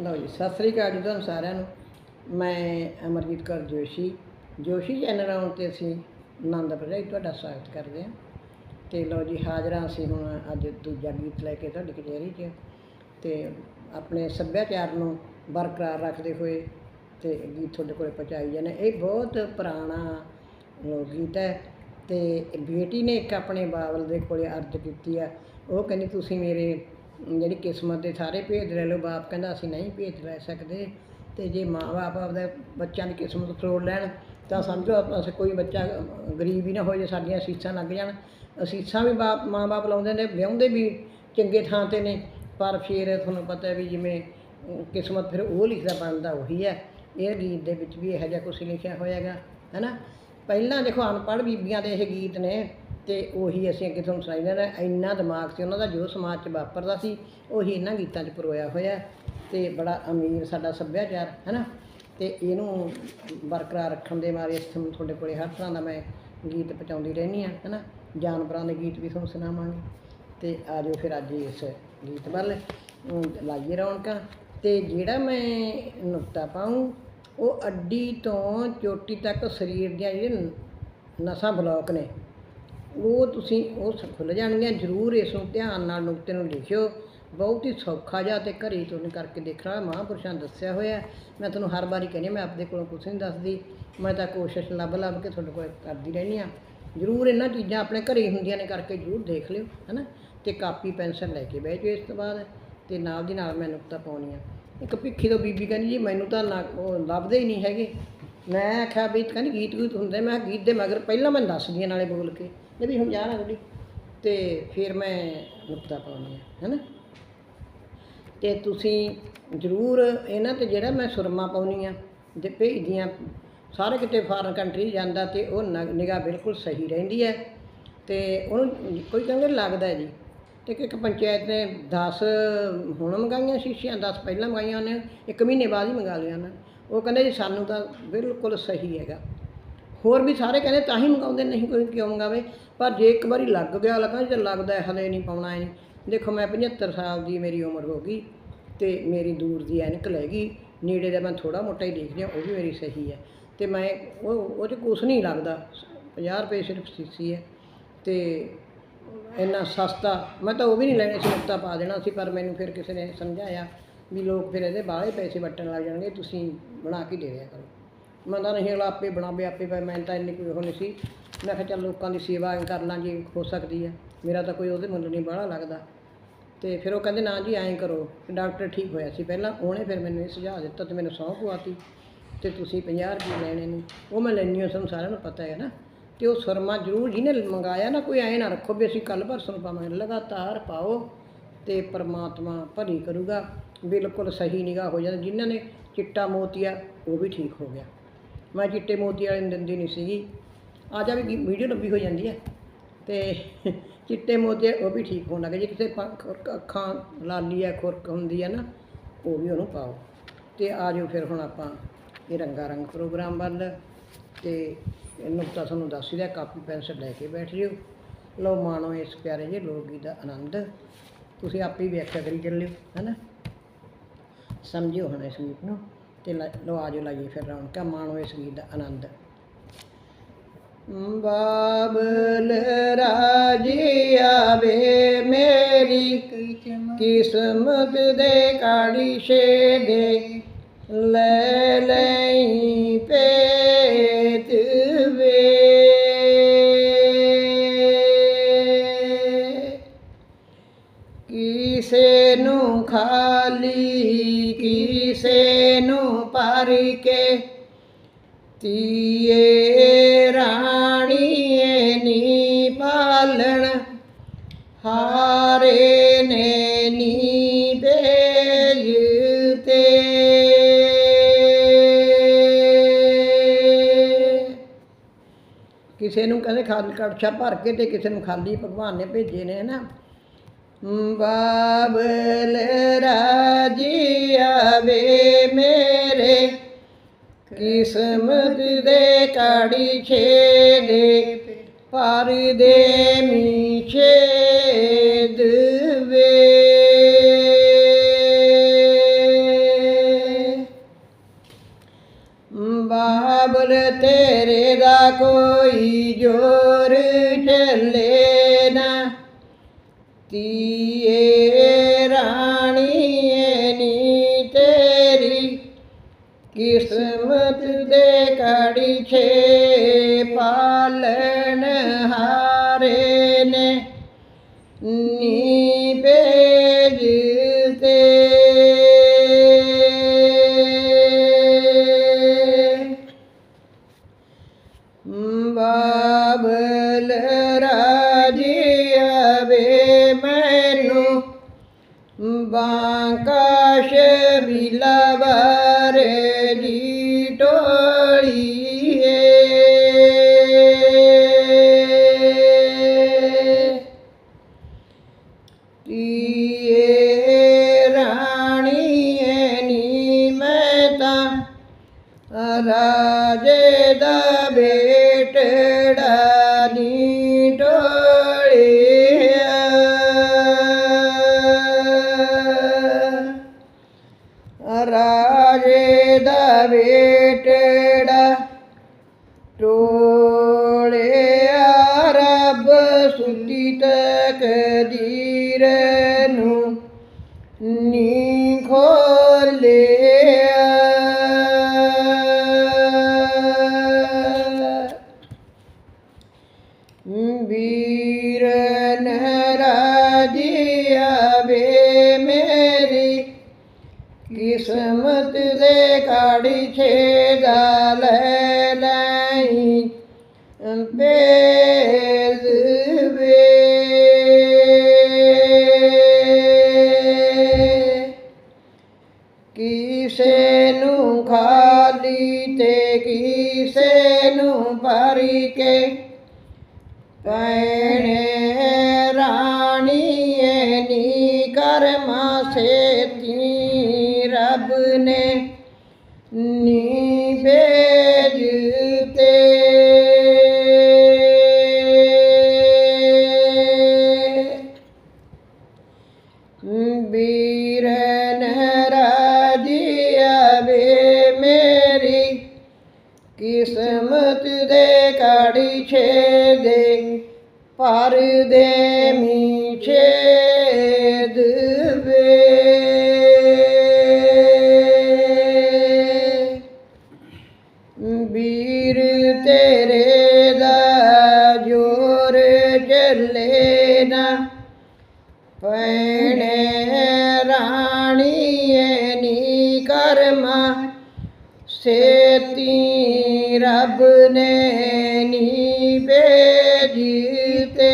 ਲਓ ਜੀ, ਸਤਿ ਸ੍ਰੀ ਅਕਾਲ ਜੀ ਤੁਹਾਨੂੰ ਸਾਰਿਆਂ ਨੂੰ। ਮੈਂ ਅਮਰਜੀਤ ਕੌਰ ਜੋਸ਼ੀ। ਜੋਸ਼ੀ ਚੈਨਲ ਆਉਣ ਤੇ ਅਸੀਂ ਆਨੰਦ ਭਜਾਈ ਤੁਹਾਡਾ ਸਵਾਗਤ ਕਰਦੇ ਹਾਂ। ਤੇ ਲਓ ਜੀ, ਹਾਜ਼ਰਾਂ ਅਸੀਂ ਹੁਣ ਅੱਜ ਦੂਜਾ ਗੀਤ ਲੈ ਕੇ ਤੁਹਾਡੀ ਕਚਹਿਰੀ 'ਚ। ਤੇ ਆਪਣੇ ਸੱਭਿਆਚਾਰ ਨੂੰ ਬਰਕਰਾਰ ਰੱਖਦੇ ਹੋਏ ਤੇ ਗੀਤ ਤੁਹਾਡੇ ਕੋਲੇ ਪਹੁੰਚਾਈ ਜਾਂਦੇ ਇਹ ਬਹੁਤ ਪੁਰਾਣਾ ਲੋਕ ਗੀਤ ਹੈ ਤੇ ਬੇਟੀ ਨੇ ਇੱਕ ਆਪਣੇ ਬਾਬਲ ਦੇ ਕੋਲੇ ਅਰਜ਼ ਕੀਤੀ ਆ। ਉਹ ਕਹਿੰਦੀ, ਤੁਸੀਂ ਮੇਰੇ ਜਿਹੜੀ ਕਿਸਮਤ ਦੇ ਸਾਰੇ ਭੇਦ ਲੈ ਲਓ, ਬਾਪ ਕਹਿੰਦਾ ਅਸੀਂ ਨਹੀਂ ਭੇਦ ਲੈ ਸਕਦੇ। ਤੇ ਜੇ ਮਾਂ-ਬਾਪ ਆਪਦੇ ਬੱਚਿਆਂ ਦੀ ਕਿਸਮਤ ਫਰੋੜ ਲੈਣ, ਤਾਂ ਸਮਝੋ ਆਪਾਂ ਸੇ ਕੋਈ ਬੱਚਾ ਗਰੀਬ ਹੀ ਨਾ ਹੋ ਜੇ ਸਾਡੀਆਂ ਅਸੀਸਾਂ ਲੱਗ ਜਾਣ। ਅਸੀਸਾਂ ਵੀ ਬਾਪ, ਮਾਂ-ਬਾਪ ਲਾਉਂਦੇ ਨੇ, ਵਿਆਹੁੰਦੇ ਵੀ ਚੰਗੇ ਥਾਂ ਤੇ ਨੇ, ਪਰ ਫਿਰ ਤੁਹਾਨੂੰ ਪਤਾ ਵੀ ਜਿਵੇਂ ਕਿਸਮਤ ਫਿਰ ਉਹ ਲਿਖਦਾ ਬਣਦਾ, ਉਹੀ ਹੈ। ਇਹ ਗੀਤ ਦੇ ਵਿੱਚ ਵੀ ਇਹੋ ਜਿਹਾ ਕੁਝ ਲਿਖਿਆ ਹੋਇਆਗਾ ਹੈਨਾ? ਪਹਿਲਾਂ ਦੇਖੋ ਅਨਪੜ੍ਹ ਬੀਬੀਆਂ ਦੇ ਇਹ ਗੀਤ ਨੇ। ਤੇ ਉਹੀ ਅਸੀਂ ਅੱਗੇ ਤੁਹਾਨੂੰ ਸੁਣਾਈ ਦੇਣਾ, ਇੰਨਾ ਦਿਮਾਗ ਸੀ ਉਹਨਾਂ ਦਾ ਜੋ ਸਮਾਜ 'ਚ ਵਾਪਰਦਾ ਸੀ, ਉਹੀ ਇਹਨਾਂ ਗੀਤਾਂ 'ਚ ਪਰੋਇਆ ਹੋਇਆ ਤੇ ਬੜਾ ਅਮੀਰ ਸਾਡਾ ਸੱਭਿਆਚਾਰ ਹੈ ਨਾ ਤੇ ਇਹਨੂੰ ਬਰਕਰਾਰ ਰੱਖਣ ਦੇ ਮਾਰੇ ਅਸੀਂ ਤੁਹਾਨੂੰ ਤੁਹਾਡੇ ਕੋਲੇ ਹਰ ਤਰ੍ਹਾਂ ਦਾ ਮੈਂ ਗੀਤ ਪਹੁੰਚਾਉਂਦੀ ਰਹਿੰਦੀ ਹਾਂ ਹੈ ਨਾ ਜਾਨਵਰਾਂ ਦੇ ਗੀਤ ਵੀ ਤੁਹਾਨੂੰ ਸੁਣਾਵਾਂਗੇ। ਤੇ ਆ ਜਾਓ ਫਿਰ ਅੱਜ ਇਸ ਗੀਤ ਵੱਲ ਲਾਈਏ ਰੌਣਕਾਂ। ਤੇ ਜਿਹੜਾ ਮੈਂ ਨੁਕਤਾ ਪਾਉਂ ਉਹ ਅੱਡੀ ਤੋਂ ਚੋਟੀ ਤੱਕ ਸਰੀਰ ਦੀਆਂ ਜਿਹੜੇ ਨ- ਨਸਾਂ ਬਲੌਕ ਨੇ ਉਹ ਤੁਸੀਂ ਉਹ ਸ- ਖੁੱਲ੍ਹ ਜਾਣਗੀਆਂ, ਜ਼ਰੂਰ ਇਸ ਨੂੰ ਧਿਆਨ ਨਾਲ ਨੁਕਤੇ ਨੂੰ ਲਿਖਿਓ। ਬਹੁਤ ਹੀ ਸੌਖਾ ਜਿਹਾ ਤੇ ਘਰੇ ਤੁਹਾਨੂੰ ਕਰਕੇ ਦੇਖਣਾ, ਮਹਾਂਪੁਰਸ਼ਾਂ ਨੇ ਦੱਸਿਆ ਹੋਇਆ ਮੈਂ ਤੁਹਾਨੂੰ ਹਰ ਵਾਰੀ ਕਹਿੰਦੀ ਮੈਂ ਆਪਦੇ ਕੋਲੋਂ ਕੁਛ ਨਹੀਂ ਦੱਸਦੀ। ਮੈਂ ਤਾਂ ਕੋਸ਼ਿਸ਼ ਲੱਭ ਲੱਭ ਕੇ ਤੁਹਾਡੇ ਕੋਲ ਕਰਦੀ ਰਹਿੰਦੀ ਆ ਜ਼ਰੂਰ ਇਹਨਾਂ ਚੀਜ਼ਾਂ ਆਪਣੇ ਘਰੇ ਹੀ ਹੁੰਦੀਆਂ ਨੇ ਕਰਕੇ ਜ਼ਰੂਰ ਦੇਖ ਲਿਓ, ਹੈਨਾ? ਤੇ ਕਾਪੀ, ਪੈਨਸਲ ਲੈ ਕੇ ਬਹਿ ਜਾਓ ਇਸ ਤੋਂ ਬਾਅਦ ਤੇ ਨਾਲ ਦੀ ਨਾਲ ਮੈਂ ਨੁਕਤਾ ਪਾਉਣੀ ਆ ਇੱਕ ਭਿੱਖੀ ਤੋਂ ਬੀਬੀ ਕਹਿੰਦੀ ਜੀ, ਮੈਨੂੰ ਤਾਂ ਨਾ ਉਹ ਲੱਭਦੇ ਹੀ ਨਹੀਂ ਹੈਗੇ। ਮੈਂ ਆਖਿਆ ਵੀ ਕਹਿੰਦੀ ਗੀਤ ਗੀਤ ਹੁੰਦੇ, ਮੈਂ ਕਿਹਾ ਗੀਤ ਦੇ ਮਗਰ ਪਹਿਲਾਂ ਮੈਂ ਦੱਸਦੀ ਹਾਂ ਨਾਲੇ ਬੋਲ ਕੇ। ਇਹ ਵੀ ਹੁਣ ਜਾਣਾ ਥੋੜੀ ਤੇ ਫਿਰ ਮੈਂ ਨੁਕਤਾ ਪਾਉਣੀ ਹੈ ਹੈਨਾ ਤੇ ਤੁਸੀਂ ਜ਼ਰੂਰ ਇਹਨਾਂ ਤੇ ਜਿਹੜਾ ਮੈਂ ਸੁਰਮਾ ਪਾਉਣੀ ਆ ਜੇ ਭੇਜਦੀਆਂ, ਸਾਰੇ ਕਿਤੇ ਫਾਰਨ ਕੰਟਰੀ ਜਾਂਦਾ ਤੇ ਉਹ ਨਿਗਾਹ ਬਿਲਕੁਲ ਸਹੀ ਰਹਿੰਦੀ ਹੈ। ਤੇ ਉਹਨੂੰ ਕੋਈ ਕਹਿੰਦੇ ਲੱਗਦਾ ਹੈ ਜੀ। ਤੇ ਇੱਕ ਪੰਚਾਇਤ ਨੇ 10 ਹੁਣ ਮੰਗਾਈਆਂ ਸ਼ੀਸ਼ੀਆਂ 10 ਪਹਿਲਾਂ ਮੰਗਾਈਆਂ ਉਹਨੇ, ਇੱਕ ਮਹੀਨੇ ਬਾਅਦ ਹੀ ਮੰਗਾ ਲਿਆ ਉਹਨਾਂ ਨੇ। ਉਹ ਕਹਿੰਦੇ ਜੀ ਸਾਨੂੰ ਤਾਂ ਬਿਲਕੁਲ ਸਹੀ ਹੈਗਾ। ਹੋਰ ਵੀ ਸਾਰੇ ਕਹਿੰਦੇ ਤਾਂ ਹੀ ਮੰਗਾਉਂਦੇ ਨਹੀਂ ਕੋਈ ਕਿਉਂ ਮੰਗਾਵੇ? ਪਰ ਜੇ ਇੱਕ ਵਾਰੀ ਲੱਗ ਗਿਆ ਲੱਗਾ ਜੇ ਲੱਗਦਾ ਹੈ, ਹਲੇ ਨਹੀਂ ਪਾਉਣਾ ਹੈ ਦੇਖੋ ਮੈਂ 75 ਸਾਲ ਦੀ ਮੇਰੀ ਉਮਰ ਹੋ ਗਈ ਤੇ ਮੇਰੀ ਦੂਰ ਦੀ ਐਨਕ ਲੈ ਗਈ। ਨੇੜੇ ਦਾ ਮੈਂ ਥੋੜਾ ਮੋਟਾ ਹੀ ਦੇਖ ਲਿਆ ਉਹ ਵੀ ਮੇਰੀ ਸਹੀ ਹੈ। ਤੇ ਮੈਂ ਉਹ ਉਹ 'ਚ ਕੁਛ ਨਹੀਂ ਲੱਗਦਾ। 50 ਰੁਪਏ ਸਿਰਫ ਸੀਸੀ ਹੈ ਤੇ ਇੰਨਾ ਸਸਤਾ ਮੈਂ ਤਾਂ ਉਹ ਵੀ ਨਹੀਂ ਲੈਣੇ ਸੀ ਨੁਕਤਾ ਪਾ ਦੇਣਾ ਸੀ ਪਰ ਮੈਨੂੰ ਫਿਰ ਕਿਸੇ ਨੇ ਸਮਝਾਇਆ ਵੀ ਲੋਕ ਫਿਰ ਇਹਦੇ ਬਾਹਲੇ ਪੈਸੇ ਵੱਟਣ ਲੱਗ ਜਾਣਗੇ ਤੁਸੀਂ ਬਣਾ ਕੇ ਦੇ ਦਿਆ ਕਰੋ। ਮੈਂ ਤਾਂ ਨਹੀਂ ਅਗਲਾ ਆਪੇ ਬਣਾਵੇ, ਆਪੇ ਪਏ ਮੈਂ ਤਾਂ ਇੰਨੀ ਕੋਈ ਉਹ ਨਹੀਂ ਸੀ। ਮੈਂ ਕਿਹਾ ਚੱਲ ਲੋਕਾਂ ਦੀ ਸੇਵਾ ਕਰ ਲਾਂ ਜੇ ਹੋ ਸਕਦੀ ਹੈ ਮੇਰਾ ਤਾਂ ਕੋਈ ਉਹਦੇ ਮੁੱਲ ਨਹੀਂ ਬਾਹਲਾ ਲੱਗਦਾ। ਤੇ ਫਿਰ ਉਹ ਕਹਿੰਦੇ, ਨਾ ਜੀ, ਐਂ ਕਰੋ। ਡਾਕਟਰ ਠੀਕ ਹੋਇਆ ਸੀ ਪਹਿਲਾਂ, ਉਹਨੇ ਫਿਰ ਮੈਨੂੰ ਇਹ ਸੁਝਾਅ ਦਿੱਤਾ ਤੇ ਮੈਨੂੰ ਸਹੁੰ ਪਵਾਤੀ। ਤੇ ਤੁਸੀਂ 50 ਰੁਪਏ ਲੈਣੇ ਨੇ। ਉਹ ਮੈਂ ਲੈਣੀ ਹਾਂ ਸਾਨੂੰ ਸਾਰਿਆਂ ਨੂੰ ਪਤਾ ਹੈ ਨਾ। ਤੇ ਉਹ ਸੁਰਮਾ ਜ਼ਰੂਰ ਜਿਹਨੇ ਮੰਗਾਇਆ ਨਾ, ਕੋਈ ਐਂ ਨਾ ਰੱਖੋ ਵੀ ਅਸੀਂ ਕੱਲ ਪਰਸੋਂ ਨੂੰ ਪਾਵਾਂਗੇ ਲਗਾਤਾਰ ਪਾਓ ਤੇ ਪਰਮਾਤਮਾ ਭਰੀ ਕਰੂਗਾ। ਬਿਲਕੁਲ ਸਹੀ ਨਿਗਾਹ ਹੋ ਜਾਂਦੀ। ਜਿਨ੍ਹਾਂ ਨੇ ਚਿੱਟਾ ਮੋਤੀਆ, ਉਹ ਵੀ ਠੀਕ ਹੋ ਗਿਆ। ਮੈਂ ਚਿੱਟੇ ਮੋਤੀ ਵਾਲੇ ਨੂੰ ਦਿੰਦੀ ਨਹੀਂ ਸੀਗੀ। ਆ ਜਾ ਵੀ ਵੀਡੀਓ ਲੰਬੀ ਹੋ ਜਾਂਦੀ ਹੈ। ਤੇ ਚਿੱਟੇ ਮੋਤੀ ਉਹ ਵੀ ਠੀਕ ਹੋਣ ਲੱਗੇ ਜੇ ਕਿਸੇ ਖੁਰਕ ਅੱਖਾਂ ਲਾਲੀ ਹੈ, ਖੁਰਕ ਹੁੰਦੀ ਹੈ ਨਾ, ਉਹ ਵੀ ਉਹਨੂੰ ਪਾਓ। ਤੇ ਆ ਜਾਓ ਫਿਰ ਹੁਣ ਆਪਾਂ ਇਹ ਰੰਗਾ ਰੰਗ ਪ੍ਰੋਗਰਾਮ ਵੱਲ। ਤੇ ਇਹਨੂੰ ਤੁਹਾਨੂੰ ਦੱਸ ਹੀ ਦਿਆ ਕਾਪੀ ਪੈਨਸਲ ਲੈ ਕੇ ਬੈਠ ਜਿਓ। ਲਓ ਮਾਣੋ ਇਸ ਪਿਆਰੇ ਜੇ ਲੋਕ ਗੀਤ ਦਾ ਆਨੰਦ। ਤੁਸੀਂ ਆਪੇ ਹੀ ਵਿਆਖਿਆ ਕਰੀ ਚੱਲਿਓ ਹੈਨਾ ਸਮਝਿਓ ਹੁਣ ਇਸ ਗੀਤ ਨੂੰ। ਤੇ ਲ- ਲਓ ਆ ਜਾਓ ਲਾਈਏ ਫਿਰ ਰੌਣਕਾਂ, ਮਾਣੋ ਇਸ ਗੀਤ ਦਾ ਆਨੰਦ। ਬਾਬਲ ਰਾਜੀ ਆਵੇ ਮੇਰੀ ਕਿਸਮਤ ਦੇ ਕਾੜੀ ਦੇ ਲੈ ਲਈ ਪੇਤ ਖਾਲੀ ਕਿਸੇ ਨੂੰ ਭਰ ਕੇ। ਤੀਏ ਰਾਣੀਏ ਨੀ ਪਾਲਣ। ਹਾਰੇ ਨੇ ਨੀ ਬੇਜ ਤੇ। ਕਿਸੇ ਨੂੰ ਕਹਿੰਦੇ ਖਾਲੀ ਕੜਛਾ ਭਰ ਕੇ ਤੇ ਕਿਸੇ ਨੂੰ ਖਾਲੀ ਭਗਵਾਨ ਨੇ ਭੇਜੇ ਨੇ ਨਾ? ਬਾਬਲ ਰਾਜੀ ਆਵੇ ਮੇਰੇ ਕਿਸਮਤ ਦੇ ਕਾੜੀ ਛੇਦੇ ਪਰ ਦੇ ਮੀਛੇ ਦਵੇ ਬਾਬਲ ਤੇਰੇ ਦਾ ਕੋਈ ਜੋਰ ਚੱਲੇ ਤੀਏ ਰਾਣੀਏ ਨੀ ਤੇਰੀ ਕਿਸਮਤ ਦੇ ਕੜੀ ਛੇ ਪਾਲਣ ਹਾਰੇ ਨੇ ਨੀ ਬਾਂਕਾਸ਼ ਬਿਲਵਰ ਨੀ ਭੇਜ ਤੇ ਵੀਰਨ ਰਾਜੀਆ ਵੇ ਮੇਰੀ ਕਿਸਮਤ ਦੇ ਕਾੜੀ ਛੇ ਦੇ ਪਰ ਰੱਬ ਨੇ ਨੀ ਭੇਜ ਤੇ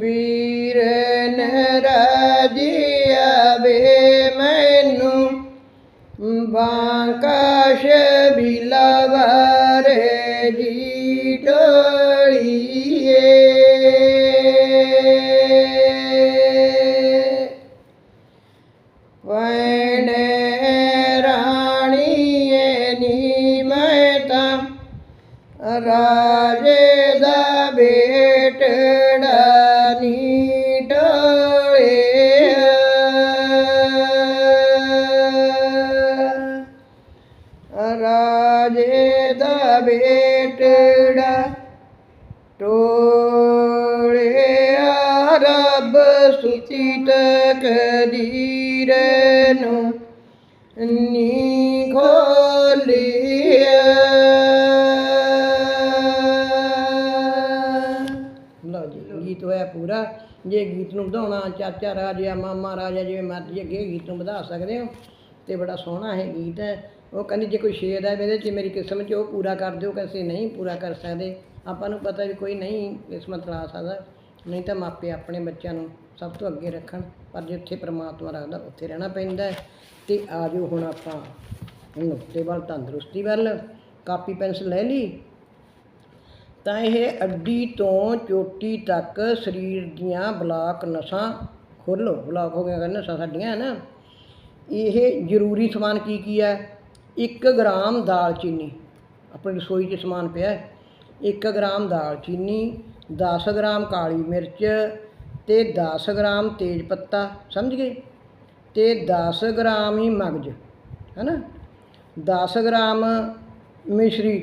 ਵੀਰ ਨਰਾਜੀਆ ਵੇ ਮੈਨੂੰ ਬਾਂਕਾਸ਼ ਬਿਲਵਰ ਜੀ ਟੋਲੀਏ। ਗੀਤ ਹੋਇਆ ਪੂਰਾ। ਜੇ ਗੀਤ ਨੂੰ ਵਧਾਉਣਾ, ਚਾਚਾ ਰਾਜਾ, ਮਾਮਾ ਰਾਜਾ ਜਿਵੇਂ ਮਰਜ਼ੀ ਅੱਗੇ ਗੀਤ ਨੂੰ ਵਧਾ ਸਕਦੇ ਹੋ। ਤੇ ਬੜਾ ਸੋਹਣਾ ਹੈ ਗੀਤ ਹੈ। ਉਹ ਕਹਿੰਦੀ, ਜੇ ਕੋਈ ਸ਼ੇਰ ਹੈ ਇਹਦੇ 'ਚ, ਮੇਰੀ ਕਿਸਮਤ 'ਚ, ਉਹ ਪੂਰਾ ਕਰ ਦਿਓ। ਕਿਸੇ ਨਹੀਂ ਪੂਰਾ ਕਰ ਸਕਦੇ। ਆਪਾਂ ਨੂੰ ਪਤਾ ਵੀ ਕੋਈ ਨਹੀਂ ਕਿਸਮਤ ਲਾ ਸਕਦਾ। ਨਹੀਂ ਤਾਂ ਮਾਪੇ ਆਪਣੇ ਬੱਚਿਆਂ ਨੂੰ ਸਭ ਤੋਂ ਅੱਗੇ ਰੱਖਣ। ਪਰ ਜਿੱਥੇ ਪ੍ਰਮਾਤਮਾ ਰੱਖਦਾ, ਉੱਥੇ ਰਹਿਣਾ ਪੈਂਦਾ ਹੈ। ਤੇ ਆ ਜਾਓ ਹੁਣ ਆਪਾਂ ਨੁਕਤੇ ਵੱਲ, ਤੰਦਰੁਸਤੀ ਵੱਲ। ਕਾਪੀ, ਪੈਨਸਲ ਲੈ ਲਈ। ਤਾਂ ਇਹ ਅੱਡੀ ਤੋਂ ਚੋਟੀ ਤੱਕ ਸਰੀਰ ਦੀਆਂ ਬਲਾਕ ਨਸਾਂ ਖੋਲੋ ਬਲਾਕ ਹੋ ਗਿਆ ਨਸਾਂ ਸਾਡੀਆਂ, ਹੈ ਨਾ? ਇਹ ਜ਼ਰੂਰੀ ਸਮਾਨ ਕੀ ਕੀ ਹੈ? 1 ਗ੍ਰਾਮ ਦਾਲਚੀਨੀ ਆਪਣੀ ਰਸੋਈ 'ਚ ਸਮਾਨ ਪਿਆ ਹੈ। 1 ਗ੍ਰਾਮ ਦਾਲਚੀਨੀ 10 ਗ੍ਰਾਮ ਕਾਲੀ ਮਿਰਚ ਤੇ 10 ਗ੍ਰਾਮ ਤੇਜ ਪੱਤਾ, ਸਮਝ ਗਏ? ਤੇ 10 ਗ੍ਰਾਮ ਹੀ ਮਗਜ ਹੈਨਾ 10 ਗ੍ਰਾਮ ਮਿਸ਼ਰੀ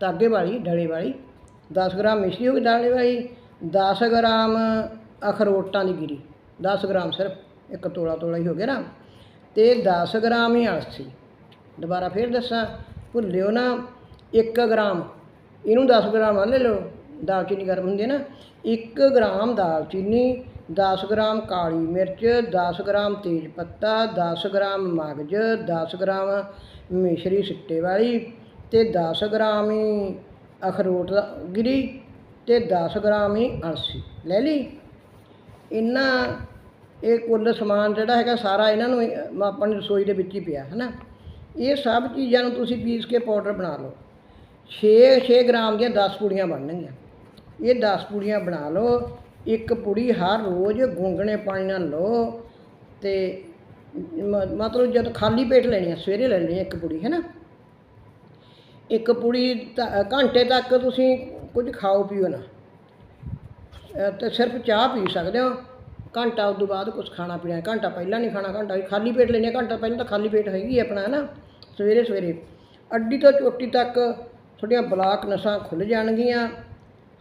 ਤਾਗੇ ਵਾਲੀ, ਡਲੇ ਵਾਲੀ। 10 ਗ੍ਰਾਮ ਮਿਸ਼ਰੀ ਹੋ ਗਈ ਡਲੇ ਵਾਲੀ 10 ਗ੍ਰਾਮ ਅਖਰੋਟਾਂ ਦੀ ਗਿਰੀ 10 ਗ੍ਰਾਮ ਸਿਰਫ ਇੱਕ ਤੋਲਾ ਤੋਲਾ ਹੀ ਹੋ ਗਿਆ ਨਾ ਤੇ 10 ਗ੍ਰਾਮ ਹੀ ਅਲਸੀ ਦੁਬਾਰਾ ਫੇਰ ਦੱਸਾਂ ਭੁੱਲਿਓ ਨਾ 1 ਗ੍ਰਾਮ ਇਹਨੂੰ 10 ਗ੍ਰਾਮ ਮੰਨ ਲੈ ਲਓ ਦਾਲਚੀਨੀ ਗਰਮ ਹੁੰਦੀ ਹੈ ਨਾ 1 ਗ੍ਰਾਮ ਦਾਲਚੀਨੀ 10 ਗ੍ਰਾਮ ਕਾਲੀ ਮਿਰਚ 10 ਗ੍ਰਾਮ ਤੇਜ ਪੱਤਾ 10 ਗ੍ਰਾਮ ਮਗਜ 10 ਗ੍ਰਾਮ ਮਿਸ਼ਰੀ ਸਿੱਟੇ ਵਾਲੀ ਤੇ 10 ਗ੍ਰਾਮ ਹੀ ਅਖਰੋਟ ਦਾ ਗਿਰੀ ਤੇ 10 ਗ੍ਰਾਮ ਹੀ ਅਲਸੀ। ਲੈ ਲਈ। ਇਹਨਾਂ ਇਹ ਕੁੱਲ ਸਮਾਨ ਜਿਹੜਾ ਹੈਗਾ ਸਾਰਾ ਇਹਨਾਂ ਨੂੰ ਆਪਣੀ ਰਸੋਈ ਦੇ ਵਿੱਚ ਹੀ ਪਿਆ ਹੈ ਨਾ ਇਹ ਸਭ ਚੀਜ਼ਾਂ ਨੂੰ ਤੁਸੀਂ ਪੀਸ ਕੇ ਪਾਊਡਰ ਬਣਾ ਲਓ। 6 6 ਗ੍ਰਾਮ ਦੀਆਂ 10 ਪੁੜੀਆਂ ਬਣਨਗੀਆਂ। ਇਹ 10 ਪੁੜੀਆਂ ਬਣਾ ਲਓ। ਇੱਕ ਪੁੜੀ ਹਰ ਰੋਜ਼ ਗੁੰਗਣੇ ਪਾਣੀ ਨਾਲ ਲਓ ਤੇ ਮ- ਮਤਲਬ ਜਦ ਖਾਲੀ ਪੇਟ ਲੈਣੀ ਹੈ ਸਵੇਰੇ ਲੈ ਲੈਣੀ ਆ ਇੱਕ ਪੁੜੀ ਹੈ ਨਾ ਇੱਕ ਪੁੜੀ ਤਾਂ- ਘੰਟੇ ਤੱਕ ਤੁਸੀਂ ਕੁਝ ਖਾਓ ਪੀਓ ਨਾ। ਅਹ ਤੇ ਸਿਰਫ ਚਾਹ ਪੀ ਸਕਦੇ ਹੋ। ਘੰਟਾ ਉਸ ਤੋਂ ਬਾਅਦ ਕੁਝ ਖਾਣਾ ਪੀਣਾ, ਘੰਟਾ ਪਹਿਲਾਂ ਨਹੀਂ ਖਾਣਾ, ਘੰਟਾ ਖਾਲੀ ਪੇਟ ਲੈਣੇ ਘੰਟਾ ਪਹਿਲਾਂ ਤਾਂ ਖਾਲੀ ਪੇਟ ਹੈਗੀ ਹੈ ਆਪਣਾ, ਹੈ ਨਾ? ਸਵੇਰੇ ਸਵੇਰੇ। ਅੱਡੀ ਤੋਂ ਚੋਟੀ ਤੱਕ ਤੁਹਾਡੀਆਂ ਬਲਾਕ ਨਸਾਂ ਖੁੱਲ ਜਾਣਗੀਆਂ।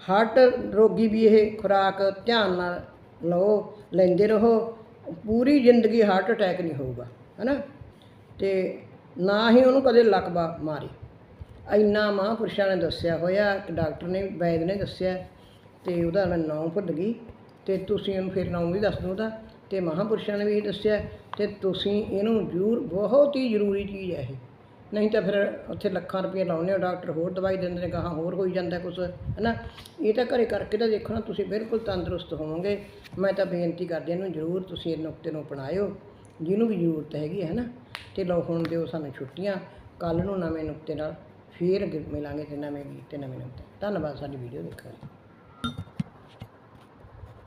ਹਾਰਟ ਰੋਗੀ ਵੀ ਇਹ ਖੁਰਾਕ ਧਿਆਨ ਨਾਲ ਲਓ, ਲੈਂਦੇ ਰਹੋ। ਪੂਰੀ ਜ਼ਿੰਦਗੀ ਹਾਰਟ ਅਟੈਕ ਨਹੀਂ ਹੋਊਗਾ, ਹੈ ਨਾ? ਤੇ ਨਾ ਹੀ ਉਹਨੂੰ ਕਦੇ ਲਕਵਾ ਮਾਰੇ। ਇੰਨਾ ਮਹਾਂਪੁਰਸ਼ਾਂ ਨੇ ਦੱਸਿਆ ਹੋਇਆ, ਇੱਕ ਡਾਕਟਰ ਨੇ, ਵੈਦ ਨੇ ਦੱਸਿਆ, ਤੇ ਉਹਦਾ ਮੈਂ ਨਾਮ ਭੁੱਲ ਗਈ, ਤੇ ਤੁਸੀਂ ਇਹਨੂੰ ਫਿਰ ਨਾਮ ਵੀ ਦੱਸ ਦਿਓ ਉਹਦਾ, ਤੇ ਮਹਾਂਪੁਰਸ਼ਾਂ ਨੇ ਵੀ ਇਹ ਦੱਸਿਆ, ਤੇ ਤੁਸੀਂ ਇਹਨੂੰ ਜ਼ਰੂਰ, ਬਹੁਤ ਹੀ ਜ਼ਰੂਰੀ ਚੀਜ਼ ਹੈ ਇਹ। ਨਹੀਂ ਤਾਂ ਫਿਰ ਉੱਥੇ ਲੱਖਾਂ ਰੁਪਏ ਲਾਉਂਦੇ ਹੋ, ਡਾਕਟਰ ਹੋਰ ਦਵਾਈ ਦਿੰਦੇ ਨੇ ਕਹਾ ਹੋਰ ਹੋਈ ਜਾਂਦਾ ਕੁਝ ਹੈਨਾ? ਇਹ ਤਾਂ ਘਰੇ ਕਰਕੇ ਤਾਂ ਦੇਖੋ ਨਾ, ਤੁਸੀਂ ਬਿਲਕੁਲ ਤੰਦਰੁਸਤ ਹੋਵੋਗੇ। ਮੈਂ ਤਾਂ ਬੇਨਤੀ ਕਰਦੀ ਇਹਨੂੰ ਜ਼ਰੂਰ ਤੁਸੀਂ ਇਹ ਨੁਕਤੇ ਨੂੰ ਅਪਣਾਇਓ, ਜਿਹਨੂੰ ਵੀ ਜ਼ਰੂਰਤ ਹੈਗੀ ਹੈ ਨਾ ਤੇ ਲਓ ਹੁਣ ਦਿਓ ਸਾਨੂੰ ਛੁੱਟੀਆਂ ਕੱਲ ਨੂੰ ਨਵੇਂ ਨੁਕਤੇ ਨਾਲ ਫੇਰ ਅੱਗੇ ਮਿਲਾਂਗੇ ਤੇ ਨਵੇਂ ਗੀਤ ਤੇ ਨਵੇਂ ਨਵੇਂ ਧੰਨਵਾਦ ਸਾਡੀ ਵੀਡੀਓ ਦੇਖਣ ਲਈ।